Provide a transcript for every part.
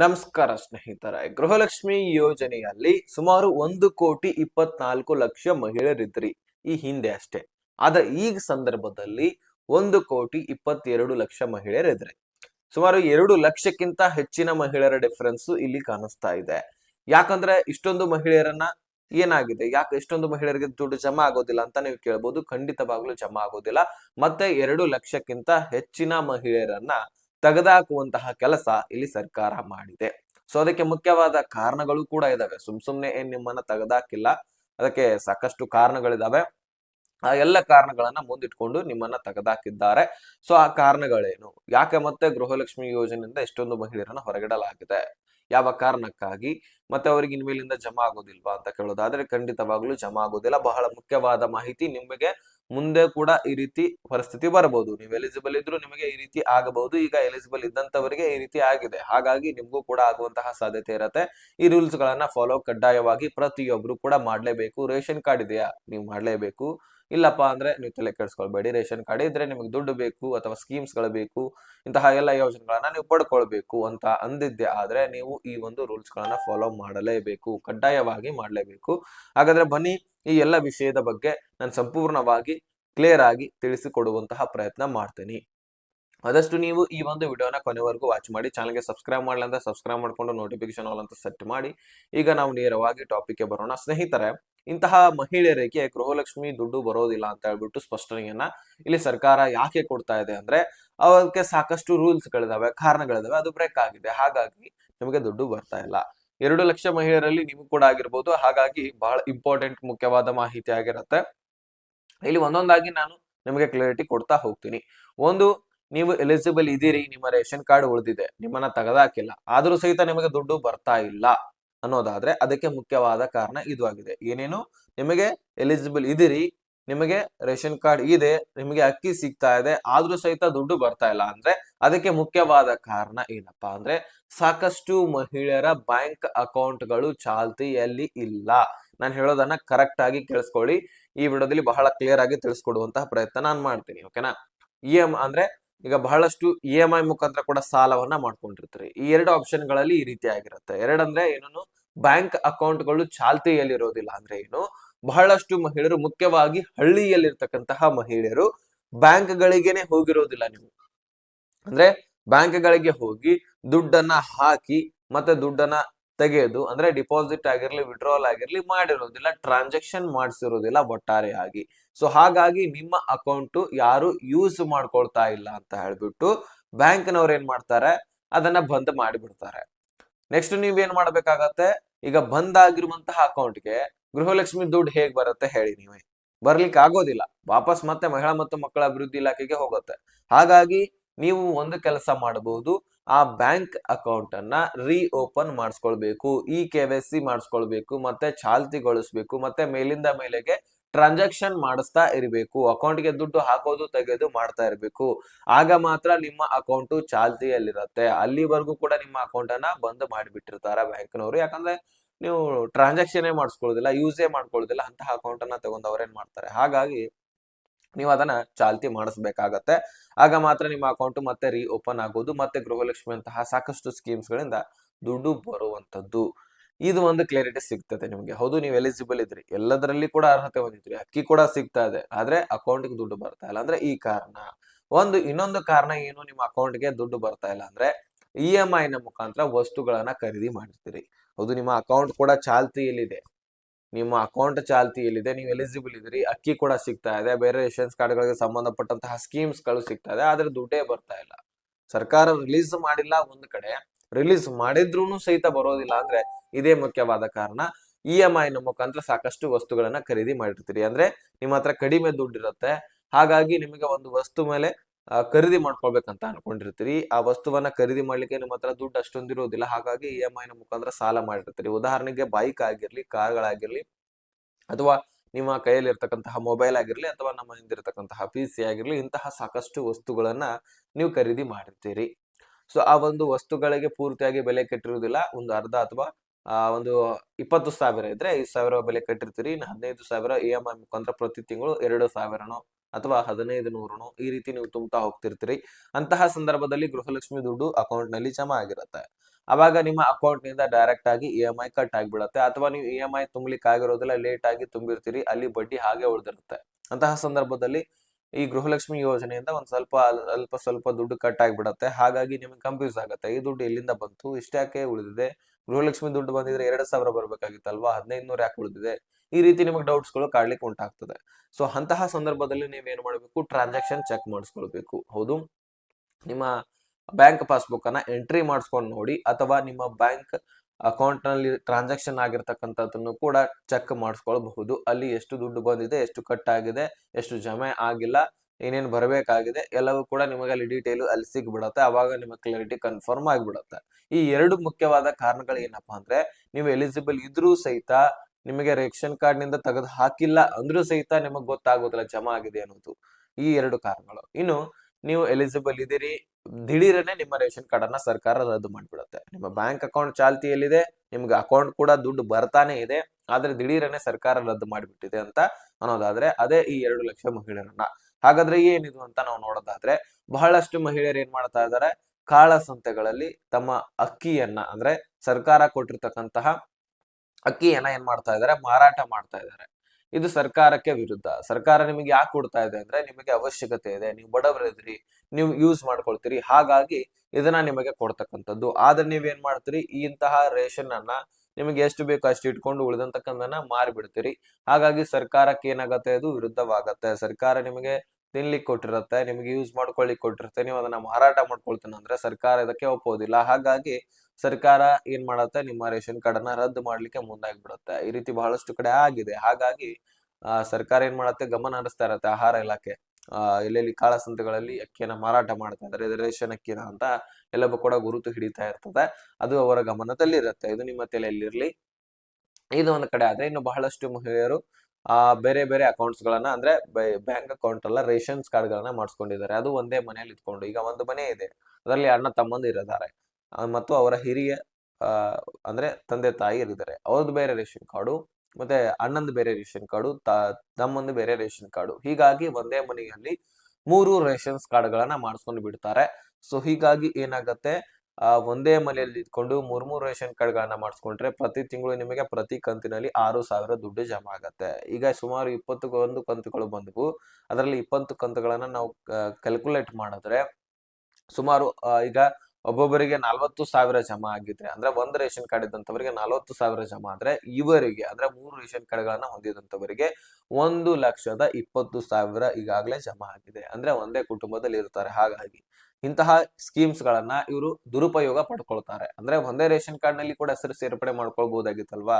ನಮಸ್ಕಾರ ಸ್ನೇಹಿತರೆ. ಗೃಹಲಕ್ಷ್ಮಿ ಯೋಜನೆಯಲ್ಲಿ ಸುಮಾರು ಒಂದು ಕೋಟಿ ಇಪ್ಪತ್ನಾಲ್ಕು ಲಕ್ಷ ಮಹಿಳೆಯರಿದ್ರಿ. ಈ ಹಿಂದೆ ಅಷ್ಟೇ. ಆದ್ರೆ ಈಗ ಸಂದರ್ಭದಲ್ಲಿ ಒಂದು ಕೋಟಿ ಇಪ್ಪತ್ತೆರಡು ಲಕ್ಷ ಮಹಿಳೆಯರಿದ್ರಿ. ಸುಮಾರು ಎರಡು ಲಕ್ಷಕ್ಕಿಂತ ಹೆಚ್ಚಿನ ಮಹಿಳೆಯರ ಡಿಫರೆನ್ಸ್ ಇಲ್ಲಿ ಕಾಣಿಸ್ತಾ ಇದೆ. ಯಾಕಂದ್ರೆ ಇಷ್ಟೊಂದು ಮಹಿಳೆಯರನ್ನ ಏನಾಗಿದೆ? ಯಾಕೆ ಇಷ್ಟೊಂದು ಮಹಿಳೆಯರಿಗೆ ದುಡ್ಡು ಜಮಾ ಆಗೋದಿಲ್ಲ ಅಂತ ನೀವು ಕೇಳ್ಬೋದು. ಖಂಡಿತವಾಗ್ಲೂ ಜಮಾ ಆಗೋದಿಲ್ಲ. ಮತ್ತೆ ಎರಡು ಲಕ್ಷಕ್ಕಿಂತ ಹೆಚ್ಚಿನ ಮಹಿಳೆಯರನ್ನ ತೆಗೆದುಹಾಕುವಂತಹ ಕೆಲಸ ಇಲ್ಲಿ ಸರ್ಕಾರ ಮಾಡಿದೆ. ಸೊ ಅದಕ್ಕೆ ಮುಖ್ಯವಾದ ಕಾರಣಗಳು ಕೂಡ ಇದಾವೆ. ಸುಮ್ ಸುಮ್ನೆ ಏನ್ ನಿಮ್ಮನ್ನ ತೆಗೆದಾಕಿಲ್ಲ. ಅದಕ್ಕೆ ಸಾಕಷ್ಟು ಕಾರಣಗಳಿದಾವೆ. ಆ ಎಲ್ಲ ಕಾರಣಗಳನ್ನ ಮುಂದಿಟ್ಕೊಂಡು ನಿಮ್ಮನ್ನ ತೆಗೆದಾಕಿದ್ದಾರೆ. ಸೊ ಆ ಕಾರಣಗಳೇನು? ಯಾಕೆ ಮತ್ತೆ ಗೃಹಲಕ್ಷ್ಮಿ ಯೋಜನೆಯಿಂದ ಎಷ್ಟೊಂದು ಮಹಿಳೆಯರನ್ನ ಹೊರಗಿಡಲಾಗಿದೆ? ಯಾವ ಕಾರಣಕ್ಕಾಗಿ? ಮತ್ತೆ ಅವರಿಗೆ ಇನ್ಮೇಲಿಂದ ಜಮಾ ಆಗೋದಿಲ್ವಾ ಅಂತ ಕೇಳೋದಾದ್ರೆ ಖಂಡಿತವಾಗ್ಲೂ ಜಮಾ ಆಗೋದಿಲ್ಲ. ಬಹಳ ಮುಖ್ಯವಾದ ಮಾಹಿತಿ ನಿಮಗೆ ಮುಂದೆ ಕೂಡ ಈ ರೀತಿ ಪರಿಸ್ಥಿತಿ ಬರಬಹುದು. ನೀವು ಎಲಿಜಿಬಲ್ ಇದ್ರು ನಿಮಗೆ ಈ ರೀತಿ ಆಗಬಹುದು. ಈಗ ಎಲಿಜಿಬಲ್ ಇದ್ದಂತವರಿಗೆ ಈ ರೀತಿ ಆಗಿದೆ. ಹಾಗಾಗಿ ನಿಮಗೂ ಕೂಡ ಆಗುವಂತಹ ಸಾಧ್ಯತೆ ಇರತ್ತೆ. ಈ ರೂಲ್ಸ್ ಗಳನ್ನ ಫಾಲೋ ಕಡ್ಡಾಯವಾಗಿ ಪ್ರತಿಯೊಬ್ರು ಕೂಡ ಮಾಡ್ಲೇಬೇಕು. ರೇಷನ್ ಕಾರ್ಡ್ ಇದೆಯಾ? ನೀವು ಮಾಡ್ಲೇಬೇಕು. ಇಲ್ಲಪ್ಪ ಅಂದ್ರೆ ನೀವು ತಲೆ ಕೆಡಿಸ್ಕೊಳ್ಬೇಡಿ. ರೇಷನ್ ಕಾರ್ಡ್ ಇದ್ರೆ ನಿಮಗೆ ದುಡ್ಡು ಬೇಕು ಅಥವಾ ಸ್ಕೀಮ್ಸ್ಗಳು ಬೇಕು, ಇಂತಹ ಎಲ್ಲ ಯೋಜನೆಗಳನ್ನ ನೀವು ಪಡ್ಕೊಳ್ಬೇಕು ಅಂತ ಅಂದಿದ್ದೆ. ಆದ್ರೆ ನೀವು ಈ ಒಂದು ರೂಲ್ಸ್ ಗಳನ್ನ ಫಾಲೋ ಮಾಡಲೇಬೇಕು, ಕಡ್ಡಾಯವಾಗಿ ಮಾಡಲೇಬೇಕು. ಹಾಗಾದ್ರೆ ಬನ್ನಿ, ಈ ಎಲ್ಲ ವಿಷಯದ ಬಗ್ಗೆ ನಾನು ಸಂಪೂರ್ಣವಾಗಿ ಕ್ಲಿಯರ್ ಆಗಿ ತಿಳಿಸಿಕೊಡುವಂತಹ ಪ್ರಯತ್ನ ಮಾಡ್ತೀನಿ. ಆದಷ್ಟು ನೀವು ಈ ಒಂದು ವಿಡಿಯೋನ ಕೊನೆವರೆಗೂ ವಾಚ್ ಮಾಡಿ ಚಾನಲ್ಗೆ ಸಬ್ಸ್ಕ್ರೈಬ್ ಮಾಡಲ್ಲ ಅಂತ ಸಬ್ಸ್ಕ್ರೈಬ್ ಮಾಡ್ಕೊಂಡು ನೋಟಿಫಿಕೇಶನ್ ಆಲ್ ಅಂತ ಸೆಟ್ ಮಾಡಿ. ಈಗ ನಾವು ನೇರವಾಗಿ ಟಾಪಿಕ್ಗೆ ಬರೋಣ. ಸ್ನೇಹಿತರೆ ಇಂತಹ ಮಹಿಳೆಯರಿಗೆ ಗೃಹಲಕ್ಷ್ಮಿ ದುಡ್ಡು ಬರೋದಿಲ್ಲ ಅಂತ ಹೇಳ್ಬಿಟ್ಟು ಸ್ಪಷ್ಟನೆಯನ್ನ ಇಲ್ಲಿ ಸರ್ಕಾರ ಯಾಕೆ ಕೊಡ್ತಾ ಇದೆ ಅಂದ್ರೆ ಅವಕ್ಕೆ ಸಾಕಷ್ಟು ರೂಲ್ಸ್ ಗಳಿದಾವೆ, ಕಾರಣಗಳಿದಾವೆ, ಅದು ಬ್ರೇಕ್ ಆಗಿದೆ. ಹಾಗಾಗಿ ನಿಮಗೆ ದುಡ್ಡು ಬರ್ತಾ ಇಲ್ಲ. ಎರಡು ಲಕ್ಷ ಮಹಿಳೆಯರಲ್ಲಿ ನಿಮ್ಗೆ ಕೂಡ ಆಗಿರ್ಬೋದು. ಹಾಗಾಗಿ ಬಹಳ ಇಂಪಾರ್ಟೆಂಟ್ ಮುಖ್ಯವಾದ ಮಾಹಿತಿ ಆಗಿರತ್ತೆ. ಇಲ್ಲಿ ಒಂದೊಂದಾಗಿ ನಾನು ನಿಮಗೆ ಕ್ಲಾರಿಟಿ ಕೊಡ್ತಾ ಹೋಗ್ತೀನಿ. ಒಂದು, ನೀವು ಎಲಿಜಿಬಲ್ ಇದ್ದೀರಿ ನಿಮ್ಮ ರೇಷನ್ ಕಾರ್ಡ್ ಉಳಿದಿದೆ, ನಿಮ್ಮನ್ನ ತೆಗೆದಾಕಿಲ್ಲ. ಆದ್ರೂ ಸಹಿತ ನಿಮಗೆ ದುಡ್ಡು ಬರ್ತಾ ಇಲ್ಲ. ಅನ್ನೋದಾದ್ರೆ ಅದಕ್ಕೆ ಮುಖ್ಯವಾದ ಕಾರಣ ಇದು ಆಗಿದೆ. ಏನೇನು? ನಿಮಗೆ ಎಲಿಜಿಬಲ್ ಇದೀರಿ, ನಿಮಗೆ ರೇಷನ್ ಕಾರ್ಡ್ ಇದೆ, ನಿಮಗೆ ಅಕ್ಕಿ ಸಿಗ್ತಾ ಇದೆ, ಆದ್ರೂ ಸಹಿತ ದುಡ್ಡು ಬರ್ತಾ ಇಲ್ಲ ಅಂದ್ರೆ ಅದಕ್ಕೆ ಮುಖ್ಯವಾದ ಕಾರಣ ಏನಪ್ಪಾ ಅಂದ್ರೆ ಸಾಕಷ್ಟು ಮಹಿಳೆಯರ ಬ್ಯಾಂಕ್ ಅಕೌಂಟ್ಗಳು ಚಾಲ್ತಿಯಲ್ಲಿ ಇಲ್ಲ. ನಾನು ಹೇಳೋದನ್ನ ಕರೆಕ್ಟ್ ಆಗಿ ಕೇಳಿಸ್ಕೊಳ್ಳಿ. ಈ ವಿಡಿಯೋದಲ್ಲಿ ಬಹಳ ಕ್ಲಿಯರ್ ಆಗಿ ತಿಳಿಸ್ಕೊಡುವಂತಹ ಪ್ರಯತ್ನ ನಾನು ಮಾಡ್ತೀನಿ ಓಕೆನಾ ಇ ಎಂ ಅಂದ್ರೆ ಈಗ ಬಹಳಷ್ಟು ಇ ಎಂ ಐ ಮುಖಾಂತರ ಕೂಡ ಸಾಲವನ್ನ ಮಾಡ್ಕೊಂಡಿರ್ತಾರೆ. ಈ ಎರಡು ಆಪ್ಷನ್ಗಳಲ್ಲಿ ಈ ರೀತಿ ಆಗಿರುತ್ತೆ. ಎರಡಂದ್ರೆ ಏನನ್ನು? ಬ್ಯಾಂಕ್ ಅಕೌಂಟ್ಗಳು ಚಾಲ್ತಿಯಲ್ಲಿರೋದಿಲ್ಲ ಅಂದ್ರೆ ಏನು? ಬಹಳಷ್ಟು ಮಹಿಳೆಯರು ಮುಖ್ಯವಾಗಿ ಹಳ್ಳಿಯಲ್ಲಿರ್ತಕ್ಕಂತಹ ಮಹಿಳೆಯರು ಬ್ಯಾಂಕ್ಗಳಿಗೆನೆ ಹೋಗಿರೋದಿಲ್ಲ ನೀವು. ಅಂದ್ರೆ ಬ್ಯಾಂಕ್ಗಳಿಗೆ ಹೋಗಿ ದುಡ್ಡನ್ನ ಹಾಕಿ ಮತ್ತೆ ದುಡ್ಡನ್ನ ತೆಗೆಯೋದು ಅಂದ್ರೆ ಡಿಪಾಸಿಟ್ ಆಗಿರ್ಲಿ ವಿಡ್ರಾವಲ್ ಆಗಿರ್ಲಿ ಮಾಡಿರೋದಿಲ್ಲ ಟ್ರಾನ್ಸಾಕ್ಷನ್ ಮಾಡಿಸಿರೋದಿಲ್ಲ ಒಟ್ಟಾರೆಯಾಗಿ. ಸೊ ಹಾಗಾಗಿ ನಿಮ್ಮ ಅಕೌಂಟ್ ಯಾರು ಯೂಸ್ ಮಾಡ್ಕೊಳ್ತಾ ಇಲ್ಲ ಅಂತ ಹೇಳ್ಬಿಟ್ಟು ಬ್ಯಾಂಕ್ನವ್ರು ಏನ್ ಮಾಡ್ತಾರೆ? ಅದನ್ನ ಬಂದ್ ಮಾಡಿಬಿಡ್ತಾರೆ. ನೆಕ್ಸ್ಟ್ ನೀವೇನ್ ಮಾಡ್ಬೇಕಾಗತ್ತೆ? ಈಗ ಬಂದ್ ಆಗಿರುವಂತಹ ಅಕೌಂಟ್ಗೆ ಗೃಹಲಕ್ಷ್ಮಿ ದುಡ್ಡು ಹೇಗ್ ಬರುತ್ತೆ ಹೇಳಿ ನೀವೇ. ಬರ್ಲಿಕ್ಕೆ ಆಗೋದಿಲ್ಲ. ವಾಪಸ್ ಮತ್ತೆ ಮಹಿಳಾ ಮತ್ತು ಮಕ್ಕಳ ಅಭಿವೃದ್ಧಿ ಇಲಾಖೆಗೆ ಹೋಗುತ್ತೆ. ಹಾಗಾಗಿ ನೀವು ಒಂದು ಕೆಲಸ ಮಾಡಬಹುದು. ಆ ಬ್ಯಾಂಕ್ ಅಕೌಂಟ್ ಅನ್ನ ಓಪನ್ ಮಾಡಿಸ್ಕೊಳ್ಬೇಕು. ಇ ಕೆ ವೈ ಸಿ ಮಾಡಿಸ್ಕೊಳ್ಬೇಕು. ಮತ್ತೆ ಚಾಲ್ತಿಗೊಳಿಸ್ಬೇಕು. ಮತ್ತೆ ಮೇಲಿಂದ ಮೇಲೆಗೆ ಟ್ರಾನ್ಸಾಕ್ಷನ್ ಮಾಡಿಸ್ತಾ ಇರಬೇಕು. ಅಕೌಂಟ್ಗೆ ದುಡ್ಡು ಹಾಕೋದು, ತೆಗೆದು ಮಾಡ್ತಾ ಇರಬೇಕು. ಆಗ ಮಾತ್ರ ನಿಮ್ಮ ಅಕೌಂಟು ಚಾಲ್ತಿಯಲ್ಲಿರುತ್ತೆ. ಅಲ್ಲಿವರೆಗೂ ಕೂಡ ನಿಮ್ಮ ಅಕೌಂಟ್ ಅನ್ನ ಬಂದ್ ಮಾಡಿಬಿಟ್ಟಿರ್ತಾರೆ ಬ್ಯಾಂಕ್ನವರು. ಯಾಕಂದ್ರೆ ನೀವು ಟ್ರಾನ್ಸಾಕ್ಷನ್ ಮಾಡಿಸ್ಕೊಳ್ಳೋದಿಲ್ಲ ಯೂಸೇ ಮಾಡ್ಕೊಳ್ಳೋದಿಲ್ಲ, ಅಂತಹ ಅಕೌಂಟನ್ನ ಅನ್ನ ತಗೊಂಡು ಅವ್ರೇನ್ ಮಾಡ್ತಾರೆ? ಹಾಗಾಗಿ ನೀವು ಅದನ್ನ ಚಾಲ್ತಿ ಮಾಡಿಸ್ಬೇಕಾಗತ್ತೆ. ಆಗ ಮಾತ್ರ ನಿಮ್ಮ ಅಕೌಂಟ್ ಮತ್ತೆ ರೀ ಓಪನ್ ಆಗೋದು, ಮತ್ತೆ ಗೃಹಲಕ್ಷ್ಮಿ ಅಂತಹ ಸಾಕಷ್ಟು ಸ್ಕೀಮ್ಸ್ ಗಳಿಂದ ದುಡ್ಡು ಬರುವಂತದ್ದು ಇದು ಒಂದು ಕ್ಲಾರಿಟಿ ಸಿಗ್ತದೆ ನಿಮಗೆ. ಹೌದು, ನೀವು ಎಲಿಜಿಬಲ್ ಇದ್ರಿ. ಎಲ್ಲದರಲ್ಲಿ ಕೂಡ ಅರ್ಹತೆ ಹೊಂದಿದ್ರಿ. ಅಕ್ಕಿ ಕೂಡ ಸಿಗ್ತಾ ಇದೆ. ಆದ್ರೆ ಅಕೌಂಟ್ಗೆ ದುಡ್ಡು ಬರ್ತಾ ಇಲ್ಲ. ಅಂದ್ರೆ ಈ ಕಾರಣ. ಒಂದು, ಇನ್ನೊಂದು ಕಾರಣ ಏನು? ನಿಮ್ಮ ಅಕೌಂಟ್ಗೆ ದುಡ್ಡು ಬರ್ತಾ ಇಲ್ಲ. ಅಂದ್ರೆ ಇ ಎಂ ಐ ನ ಮುಖಾಂತರ ವಸ್ತುಗಳನ್ನ ಖರೀದಿ ಮಾಡಿರ್ತೀರಿ. ಹೌದು, ನಿಮ್ಮ ಅಕೌಂಟ್ ಕೂಡ ಚಾಲ್ತಿಯಲ್ಲಿದೆ. ನಿಮ್ಮ ಅಕೌಂಟ್ ಚಾಲ್ತಿಯಲ್ಲಿದೆ. ನೀವು ಎಲಿಜಿಬಲ್ ಇದ್ರಿ ಅಕ್ಕಿ ಕೂಡ ಸಿಗ್ತಾ ಇದೆ. ಬೇರೆ ರೇಷನ್ಸ್ ಕಾರ್ಡ್ಗಳಿಗೆ ಸಂಬಂಧಪಟ್ಟಂತಹ ಸ್ಕೀಮ್ಸ್ಗಳು ಸಿಗ್ತಾ ಇದೆ. ಆದ್ರೆ ದುಡ್ಡೇ ಬರ್ತಾ ಇಲ್ಲ. ಸರ್ಕಾರ ರಿಲೀಸ್ ಮಾಡಿಲ್ಲ. ಒಂದ್ ಕಡೆ. ರಿಲೀಸ್ ಮಾಡಿದ್ರು ಸಹಿತ ಬರೋದಿಲ್ಲ. ಅಂದ್ರೆ ಇದೇ ಮುಖ್ಯವಾದ ಕಾರಣ ಇ ಎಂ ಐನ ಮುಖಾಂತರ ಸಾಕಷ್ಟು ವಸ್ತುಗಳನ್ನ ಖರೀದಿ ಮಾಡಿರ್ತೀರಿ. ಅಂದ್ರೆ ನಿಮ್ಮ ಹತ್ರ ಕಡಿಮೆ ದುಡ್ಡು ಇರುತ್ತೆ. ಹಾಗಾಗಿ ನಿಮಗೆ ಒಂದು ವಸ್ತು ಮೇಲೆ ಖರೀದಿ ಮಾಡ್ಕೊಳ್ಬೇಕಂತ ಅನ್ಕೊಂಡಿರ್ತೀರಿ. ಆ ವಸ್ತುವನ್ನ ಖರೀದಿ ಮಾಡ್ಲಿಕ್ಕೆ ನಿಮ್ಮ ಹತ್ರ ದುಡ್ಡು ಅಷ್ಟೊಂದಿರೋದಿಲ್ಲ. ಹಾಗಾಗಿ ಇ ಎಂ ಐನ ಮುಖಾಂತರ ಸಾಲ ಮಾಡಿರ್ತೀರಿ. ಉದಾಹರಣೆಗೆ ಬೈಕ್ ಆಗಿರ್ಲಿ ಕಾರ್ಗಳಾಗಿರ್ಲಿ ಅಥವಾ ನಿಮ್ಮ ಕೈಯಲ್ಲಿ ಇರ್ತಕ್ಕಂತಹ ಮೊಬೈಲ್ ಆಗಿರ್ಲಿ, ಅಥವಾ ನಮ್ಮ ಹಿಂದಿರ್ತಕ್ಕಂತಹ ಪಿ ಸಿ ಆಗಿರ್ಲಿ, ಇಂತಹ ಸಾಕಷ್ಟು ವಸ್ತುಗಳನ್ನ ನೀವು ಖರೀದಿ ಮಾಡಿರ್ತೀರಿ. ಸೊ ಆ ಒಂದು ವಸ್ತುಗಳಿಗೆ ಪೂರ್ತಿಯಾಗಿ ಬೆಲೆ ಕೆಟ್ಟಿರುವುದಿಲ್ಲ. ಒಂದು ಅರ್ಧ ಅಥವಾ ಆ, ಒಂದು ಇಪ್ಪತ್ತು ಸಾವಿರ ಇದ್ರೆ ಐದು ಸಾವಿರ ಬೆಲೆ ಕಟ್ಟಿರ್ತೀರಿ, ಇನ್ನು ಹದಿನೈದು ಸಾವಿರ ಇ ಎಂ ಐ ಮುಖಾಂತರ ಪ್ರತಿ ತಿಂಗಳು ಎರಡು ಸಾವಿರನೋ ಅಥವಾ ಹದಿನೈದು ನೂರನೋ ಈ ರೀತಿ ನೀವು ತುಂಬ್ತಾ ಹೋಗ್ತಿರ್ತೀರಿ. ಅಂತಹ ಸಂದರ್ಭದಲ್ಲಿ ಗೃಹಲಕ್ಷ್ಮಿ ದುಡ್ಡು ಅಕೌಂಟ್ನಲ್ಲಿ ಜಮಾ ಆಗಿರುತ್ತೆ. ಅವಾಗ ನಿಮ್ಮ ಅಕೌಂಟ್ನಿಂದ ಡೈರೆಕ್ಟ್ ಆಗಿ ಇ ಎಂ ಐ ಕಟ್ ಆಗಿಬಿಡುತ್ತೆ. ಅಥವಾ ನೀವು ಇ ಎಂ ಐ ತುಂಬಲಿಕ್ಕೆ ಆಗಿರೋದಿಲ್ಲ ಲೇಟ್ ಆಗಿ ತುಂಬಿರ್ತೀರಿ, ಅಲ್ಲಿ ಬಡ್ಡಿ ಹಾಗೆ ಉಳಿದಿರುತ್ತೆ. ಅಂತಹ ಸಂದರ್ಭದಲ್ಲಿ ಈ ಗೃಹಲಕ್ಷ್ಮಿ ಯೋಜನೆಯಿಂದ ಒಂದು ಸ್ವಲ್ಪ ಅಲ್- ಅಲ್ಪ ಸ್ವಲ್ಪ ದುಡ್ಡು ಕಟ್ ಆಗಿಬಿಡತ್ತೆ ಹಾಗಾಗಿ ನಿಮಗೆ ಕನ್ಫ್ಯೂಸ್ ಆಗುತ್ತೆ. ಈ ದುಡ್ಡು ಎಲ್ಲಿಂದ ಬಂತು? ಇಷ್ಟ್ಯಾಕೆ ಉಳಿದಿದೆ? ಗೃಹಲಕ್ಷ್ಮಿ ದುಡ್ಡು ಬಂದಿದ್ರೆ ಎರಡು ಸಾವಿರ ಬರಬೇಕಾಗಿತ್ತಲ್ವಾ? ಹದಿನೈದು ನೂರು ಯಾಕೆ ಉಳಿದಿದೆ? ಈ ರೀತಿ ನಿಮಗೆ ಡೌಟ್ಸ್ಗಳು ಕಾಡ್ಲಿಕ್ಕೆ ಉಂಟಾಗ್ತದೆ. ಸೊ ಅಂತಹ ಸಂದರ್ಭದಲ್ಲಿ ನೀವು ಏನು ಮಾಡಬೇಕು? ಟ್ರಾನ್ಸಾಕ್ಷನ್ ಚೆಕ್ ಮಾಡಿಸ್ಕೊಳ್ಬೇಕು. ಹೌದು. ನಿಮ್ಮ ಬ್ಯಾಂಕ್ ಪಾಸ್ಬುಕ್ ಅನ್ನ ಎಂಟ್ರಿ ಮಾಡಿಸ್ಕೊಂಡು ನೋಡಿ, ಅಥವಾ ನಿಮ್ಮ ಬ್ಯಾಂಕ್ ಅಕೌಂಟ್ನಲ್ಲಿ ಟ್ರಾನ್ಸಾಕ್ಷನ್ ಆಗಿರ್ತಕ್ಕಂಥದ್ದನ್ನು ಕೂಡ ಚೆಕ್ ಮಾಡಿಸ್ಕೊಳ್ಬಹುದು. ಅಲ್ಲಿ ಎಷ್ಟು ದುಡ್ಡು ಬಂದಿದೆ, ಎಷ್ಟು ಕಟ್ ಆಗಿದೆ ಎಷ್ಟು ಜಮೆ ಆಗಿಲ್ಲ, ಏನೇನು ಬರಬೇಕಾಗಿದೆ ಎಲ್ಲವೂ ಕೂಡ ನಿಮಗೆ ಅಲ್ಲಿ ಡೀಟೇಲ್ ಅಲ್ಲಿ ಸಿಗ್ಬಿಡತ್ತೆ. ಅವಾಗ ನಿಮ್ಮ ಕ್ಲಾರಿಟಿ ಕನ್ಫರ್ಮ್ ಆಗಿಬಿಡತ್ತೆ. ಈ ಎರಡು ಮುಖ್ಯವಾದ ಕಾರಣಗಳು ಏನಪ್ಪಾ ಅಂದ್ರೆ, ನೀವು ಎಲಿಜಿಬಲ್ ಇದ್ರೂ ಸಹಿತ ನಿಮಗೆ ರೇಷನ್ ಕಾರ್ಡ್ನಿಂದ ತೆಗೆದು ಹಾಕಿಲ್ಲ ಅಂದ್ರೂ ಸಹಿತ ನಿಮಗೆ ಗೊತ್ತಾಗೋದಿಲ್ಲ ಜಮಾ ಆಗಿದೆ ಅನ್ನೋದು. ಈ ಎರಡು ಕಾರಣಗಳು. ಇನ್ನು, ನೀವು ಎಲಿಜಿಬಲ್ ಇದೀರಿ ದಿಢೀರನೆ ನಿಮ್ಮ ರೇಷನ್ ಕಾರ್ಡ್ ಅನ್ನ ಸರ್ಕಾರ ರದ್ದು ಮಾಡಿಬಿಡುತ್ತೆ. ನಿಮ್ಮ ಬ್ಯಾಂಕ್ ಅಕೌಂಟ್ ಚಾಲ್ತಿಯಲ್ಲಿದೆ ನಿಮ್ಗೆ ಅಕೌಂಟ್ ಕೂಡ ದುಡ್ಡು ಬರ್ತಾನೆ ಇದೆ. ಆದ್ರೆ ದಿಢೀರನೆ ಸರ್ಕಾರ ರದ್ದು ಮಾಡಿಬಿಟ್ಟಿದೆ ಅಂತ ಅನ್ನೋದಾದ್ರೆ ಅದೇ ಈ ಎರಡು ಲಕ್ಷ ಮಹಿಳೆಯರನ್ನ. ಹಾಗಾದ್ರೆ ಏನಿದು ಅಂತ ನಾವು ನೋಡೋದಾದ್ರೆ ಬಹಳಷ್ಟು ಮಹಿಳೆಯರು ಏನ್ ಮಾಡ್ತಾ ಇದ್ದಾರೆ? ಕಾಳ ಸಂತೆಗಳಲ್ಲಿ ತಮ್ಮ ಅಕ್ಕಿಯನ್ನ ಅಂದ್ರೆ ಸರ್ಕಾರ ಕೊಟ್ಟಿರ್ತಕ್ಕಂತಹ ಅಕ್ಕಿಯನ್ನ ಏನ್ ಮಾಡ್ತಾ ಇದ್ದಾರೆ? ಮಾರಾಟ ಮಾಡ್ತಾ ಇದ್ದಾರೆ. ಇದು ಸರ್ಕಾರಕ್ಕೆ ವಿರುದ್ಧ. ಸರ್ಕಾರ ನಿಮಗೆ ಯಾಕೆ ಕೊಡ್ತಾ ಇದೆ ಅಂದ್ರೆ ನಿಮಗೆ ಅವಶ್ಯಕತೆ ಇದೆ, ನೀವು ಬಡವರಿದ್ರಿ, ನೀವು ಯೂಸ್ ಮಾಡ್ಕೊಳ್ತೀರಿ, ಹಾಗಾಗಿ ಇದನ್ನ ನಿಮಗೆ ಕೊಡ್ತಕ್ಕಂಥದ್ದು. ಆದ್ರೆ ನೀವೇನ್ ಮಾಡ್ತೀರಿ? ಇಂತಹ ರೇಷನ್ ಅನ್ನ ನಿಮಗೆ ಎಷ್ಟು ಬೇಕೋ ಅಷ್ಟು ಇಟ್ಕೊಂಡು ಉಳಿದಂತಕ್ಕಂದನ್ನ ಮಾರಿಬಿಡ್ತೀರಿ. ಹಾಗಾಗಿ ಸರ್ಕಾರಕ್ಕೆ ಏನಾಗತ್ತೆ ಅದು ವಿರುದ್ಧವಾಗತ್ತೆ. ಸರ್ಕಾರ ನಿಮಗೆ ತಿನ್ಲಿಕ್ಕೆ ಕೊಟ್ಟಿರುತ್ತೆ, ನಿಮಗೆ ಯೂಸ್ ಮಾಡ್ಕೊಳ್ಳಿಕ್ ಕೊಟ್ಟಿರುತ್ತೆ, ನೀವು ಅದನ್ನ ಮಾರಾಟ ಮಾಡ್ಕೊಳ್ತೀನಿ ಅಂದ್ರೆ ಸರ್ಕಾರ ಇದಕ್ಕೆ ಒಪ್ಪೋದಿಲ್ಲ. ಹಾಗಾಗಿ ಸರ್ಕಾರ ಏನ್ ಮಾಡತ್ತೆ, ನಿಮ್ಮ ರೇಷನ್ ಕಾರ್ಡ್ ಅನ್ನ ರದ್ದು ಮಾಡ್ಲಿಕ್ಕೆ ಮುಂದಾಗ್ಬಿಡುತ್ತೆ. ಈ ರೀತಿ ಬಹಳಷ್ಟು ಕಡೆ ಆಗಿದೆ. ಹಾಗಾಗಿ, ಆ, ಸರ್ಕಾರ ಏನ್ ಮಾಡತ್ತೆ, ಗಮನ ಹರಿಸ್ತಾ ಇರತ್ತೆ ಆಹಾರ ಇಲಾಖೆ. ಆ, ಎಲ್ಲೆಲ್ಲಿ ಕಾಳಸಂತೆಗಳಲ್ಲಿ ಅಕ್ಕಿಯನ್ನ ಮಾರಾಟ ಮಾಡ್ತಾ ಇದ್ದಾರೆ ಇದು ರೇಷನ್ ಅಕ್ಕಿನ ಅಂತ ಎಲ್ಲವೂ ಕೂಡ ಗುರುತು ಹಿಡಿತಾ ಇರ್ತದೆ. ಅದು ಅವರ ಗಮನದಲ್ಲಿ ಇರುತ್ತೆ ಇದು ನಿಮ್ಮ ತಲೆಯಲ್ಲಿರ್ಲಿ. ಇದು ಒಂದು ಕಡೆ ಆದ್ರೆ ಇನ್ನು ಬಹಳಷ್ಟು ಮಹಿಳೆಯರು ಆ ಬೇರೆ ಬೇರೆ ಅಕೌಂಟ್ಸ್ ಗಳನ್ನ ಅಂದ್ರೆ ಬ್ಯಾಂಕ್ ಅಕೌಂಟ್ ಅಲ್ಲ ರೇಷನ್ಸ್ ಕಾರ್ಡ್ ಗಳನ್ನ ಮಾಡಿಸ್ಕೊಂಡಿದ್ದಾರೆ. ಅದು ಒಂದೇ ಮನೆಯಲ್ಲಿ ಇಟ್ಕೊಂಡು ಈಗ ಒಂದು ಮನೆ ಇದೆ. ಅದರಲ್ಲಿ ಅಣ್ಣ ತಮ್ಮಂದು ಇರದಾರೆ ಆ, ಮತ್ತು ಅವರ ಹಿರಿಯ ಅಂದ್ರೆ ತಂದೆ ತಾಯಿ ಇರಿದ್ದಾರೆ. ಅವ್ರದ್ದು ಬೇರೆ ರೇಷನ್ ಕಾರ್ಡು ಮತ್ತೆ ಅಣ್ಣಂದು ಬೇರೆ ರೇಷನ್ ಕಾರ್ಡು ತಮ್ಮಂದು ಬೇರೆ ರೇಷನ್ ಕಾರ್ಡು. ಹೀಗಾಗಿ ಒಂದೇ ಮನೆಯಲ್ಲಿ ಮೂರು ರೇಷನ್ಸ್ ಕಾರ್ಡ್ ಗಳನ್ನ ಮಾಡಿಸ್ಕೊಂಡು ಬಿಡ್ತಾರೆ. ಸೊ ಹೀಗಾಗಿ ಏನಾಗತ್ತೆ? ಆ, ಒಂದೇ ಮನೆಯಲ್ಲಿ ಇದ್ಕೊಂಡು ಮೂರ್ ಮೂರು ರೇಷನ್ ಕಾರ್ಡ್ಗಳನ್ನ ಮಾಡಿಸ್ಕೊಂಡ್ರೆ ಪ್ರತಿ ತಿಂಗಳು ನಿಮಗೆ ಪ್ರತಿ ಕಂತಿನಲ್ಲಿ ಆರು ಸಾವಿರ ದುಡ್ಡು ಜಮಾ ಆಗತ್ತೆ. ಈಗ ಸುಮಾರು ಇಪ್ಪತ್ತು ಒಂದು ಕಂತುಗಳು ಬಂದವು. ಅದರಲ್ಲಿ ಇಪ್ಪತ್ತು ಕಂತುಗಳನ್ನ ನಾವು ಕ್ಯಾಲ್ಕುಲೇಟ್ ಮಾಡಿದ್ರೆ ಸುಮಾರು ಈಗ ಒಬ್ಬೊಬ್ಬರಿಗೆ ನಲ್ವತ್ತು ಸಾವಿರ ಜಮಾ ಆಗಿದ್ರೆ, ಅಂದ್ರೆ ಒಂದ್ ರೇಷನ್ ಕಾರ್ಡ್ ಇದ್ದಂತವರಿಗೆ ನಲ್ವತ್ತು ಸಾವಿರ ಜಮಾ ಆದ್ರೆ ಇವರಿಗೆ, ಅಂದ್ರೆ ಮೂರು ರೇಷನ್ ಕಾರ್ಡ್ಗಳನ್ನ ಹೊಂದಿದಂತವರಿಗೆ ಒಂದು ಲಕ್ಷದ ಇಪ್ಪತ್ತು ಸಾವಿರ ಈಗಾಗಲೇ ಜಮಾ ಆಗಿದೆ. ಅಂದ್ರೆ ಒಂದೇ ಕುಟುಂಬದಲ್ಲಿ ಇರ್ತಾರೆ. ಹಾಗಾಗಿ ಇಂತಹ ಸ್ಕೀಮ್ಸ್ ಗಳನ್ನ ಇವರು ದುರುಪಯೋಗ ಪಡ್ಕೊಳ್ತಾರೆ. ಅಂದ್ರೆ ಒಂದೇ ರೇಷನ್ ಕಾರ್ಡ್ನಲ್ಲಿ ಕೂಡ ಹೆಸರು ಸೇರ್ಪಡೆ ಮಾಡ್ಕೊಳ್ಬಹುದಾಗಿತ್ತಲ್ವಾ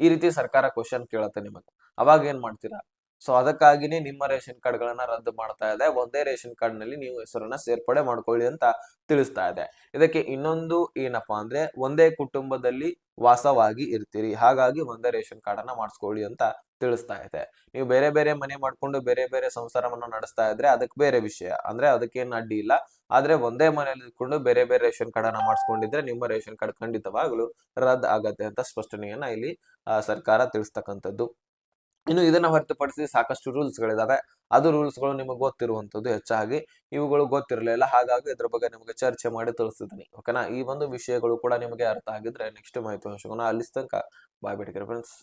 ಈ ರೀತಿ ಸರ್ಕಾರ ಕ್ವಶನ್ ಕೇಳುತ್ತೆ ನಿಮಗೆ. ಅವಾಗ ಏನ್ ಮಾಡ್ತೀರಾ? ಸೊ ಅದಕ್ಕಾಗಿನೇ ನಿಮ್ಮ ರೇಷನ್ ಕಾರ್ಡ್ ಗಳನ್ನ ರದ್ದು ಮಾಡ್ತಾ ಇದೆ. ಒಂದೇ ರೇಷನ್ ಕಾರ್ಡ್ನಲ್ಲಿ ನೀವು ಹೆಸರನ್ನ ಸೇರ್ಪಡೆ ಮಾಡ್ಕೊಳ್ಳಿ ಅಂತ ತಿಳಿಸ್ತಾ ಇದೆ. ಇದಕ್ಕೆ ಇನ್ನೊಂದು ಏನಪ್ಪಾ ಅಂದ್ರೆ ಒಂದೇ ಕುಟುಂಬದಲ್ಲಿ ವಾಸವಾಗಿ ಇರ್ತೀರಿ. ಹಾಗಾಗಿ ಒಂದೇ ರೇಷನ್ ಕಾರ್ಡ್ ಅನ್ನ ಮಾಡಿಸ್ಕೊಳ್ಳಿ ಅಂತ ತಿಳಿಸ್ತಾ ಇದೆ. ನೀವು ಬೇರೆ ಬೇರೆ ಮನೆ ಮಾಡ್ಕೊಂಡು ಬೇರೆ ಬೇರೆ ಸಂಸಾರವನ್ನ ನಡೆಸ್ತಾ ಇದ್ರೆ ಅದಕ್ಕೆ ಬೇರೆ ವಿಷಯ. ಅಂದ್ರೆ ಅದಕ್ಕೇನು ಅಡ್ಡಿ ಇಲ್ಲ. ಆದ್ರೆ ಒಂದೇ ಮನೆಯಲ್ಲಿ ಇದ್ಕೊಂಡು ಬೇರೆ ಬೇರೆ ರೇಷನ್ ಕಾರ್ಡ್ ಅನ್ನ ಮಾಡಿಸ್ಕೊಂಡಿದ್ರೆ ನಿಮ್ಮ ರೇಷನ್ ಕಾರ್ಡ್ ಖಂಡಿತವಾಗ್ಲು ರದ್ದು ಆಗತ್ತೆ ಅಂತ ಸ್ಪಷ್ಟನೆಯನ್ನ ಇಲ್ಲಿ ಸರ್ಕಾರ ತಿಳಿಸ್ತಕ್ಕಂಥದ್ದು. ಇನ್ನು ಇದನ್ನ ಹೊರತುಪಡಿಸಿ ಸಾಕಷ್ಟು ರೂಲ್ಸ್ ಗಳಿದಾವೆ ಅದು ರೂಲ್ಸ್ಗಳು ನಿಮಗೆ ಗೊತ್ತಿರುವಂತದ್ದು ಹೆಚ್ಚಾಗಿ. ಇವುಗಳು ಗೊತ್ತಿರಲಿಲ್ಲ, ಹಾಗಾಗಿ ಇದ್ರ ಬಗ್ಗೆ ನಿಮಗೆ ಚರ್ಚೆ ಮಾಡಿ ತಿಳಿಸ್ತಿದ್ದೀನಿ ಓಕೆನಾ ಈ ಒಂದು ವಿಷಯಗಳು ಕೂಡ ನಿಮಗೆ ಅರ್ಥ ಆಗಿದ್ರೆ ನೆಕ್ಸ್ಟ್ ಮಾಹಿತಿ ಅಂಶಗಳನ್ನ ಬಾಯ್ ಬಿಟ್ಟಿಗೆ ಫ್ರೆಂಡ್ಸ್